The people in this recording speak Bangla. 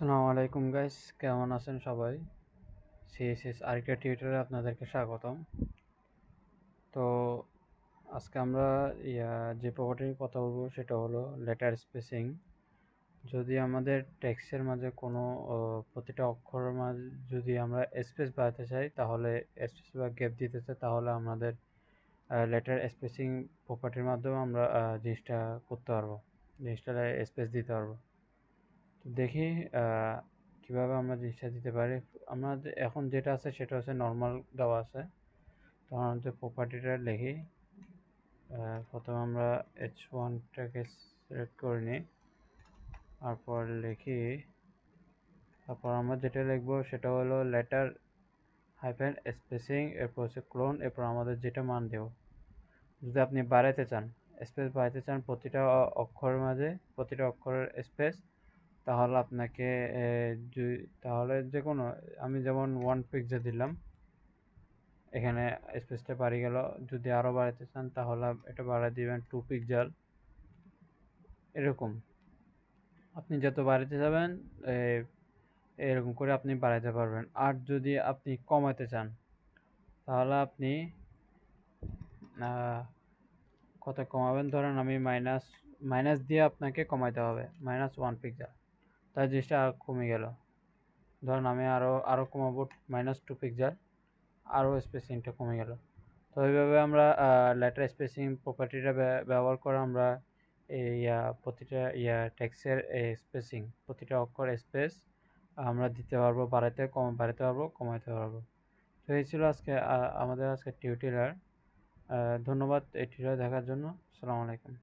আসসালামু আলাইকুম গাইস কেমন আছেন সবাই? সিএসএস আরেকটা টিউটারে আপনাদেরকে স্বাগতম। তো আজকে আমরা যে প্রপার্টির কথা বলব সেটা হলো লেটার স্পেসিং যদি আমাদের টেক্সটের মাঝে কোনো প্রতিটা অক্ষরের মাঝে, যদি আমরা স্পেস বাড়াতে চাই, তাহলে স্পেস বা গ্যাপ দিতে চাই, তাহলে আমাদের লেটার স্পেসিং প্রপার্টির মাধ্যমে আমরা জিনিসটা করতে পারব। জিনিসটা স্পেস দিতে পারব। তো দেখি কীভাবে আমরা জিনিসটা দিতে পারি। আমাদের এখন যেটা আছে সেটা হচ্ছে নর্মাল দেওয়া আছে। তো আমাদের প্রপার্টিটা লিখি প্রথমে আমরা এইচ ওয়ানটাকে সিলেক্ট করে নিই। তারপর লিখি, তারপর আমরা যেটা লিখব সেটা হলো লেটার হাইফেন স্পেসিং এরপর হচ্ছে ক্লোন এরপর আমাদের যেটা মান দেব। যদি আপনি বাড়াইতে চান স্পেস বাড়াইতে চান, প্রতিটা অক্ষরের মাঝে, প্রতিটা অক্ষরের স্পেস তাহলে আপনাকে তাহলে যে কোনো আমি যেমন ওয়ান পিকচার দিলাম, এখানে স্পেসটা বাড়ি গেল। যদি আরও বাড়াতে চান, তাহলে এটা বাড়াই দিবেন টু পিকজাল এরকম। আপনি যত বাড়াতে যাবেন এরকম করে আপনি বাড়াইতে পারবেন। আর যদি আপনি কমাতে চান, তাহলে আপনি কত কমাবেন? ধরেন আমি মাইনাস মাইনাস দিয়ে আপনাকে কমাইতে হবে। মাইনাস ওয়ান পিকজাল তার জিনিসটা আর কমে গেল। ধরুন আমি আরও আরও কমাবো মাইনাস টু পিকজার আরও স্পেসিংটা কমে গেল। তো এইভাবে আমরা লেটার স্পেসিং প্রপার্টিটা ব্যবহার করে আমরা ইয়া প্রতিটা, ইয়া টেক্সের স্পেসিং প্রতিটা অক্ষর স্পেস আমরা দিতে পারব বাড়াতে কম বাড়াতে পারব কমাতে পারব। তো এই ছিল আজকে আমাদের আজকে টিউটোরিয়াল ধন্যবাদ এই টিউটোরিয়াল দেখার জন্য। আসসালামু আলাইকুম।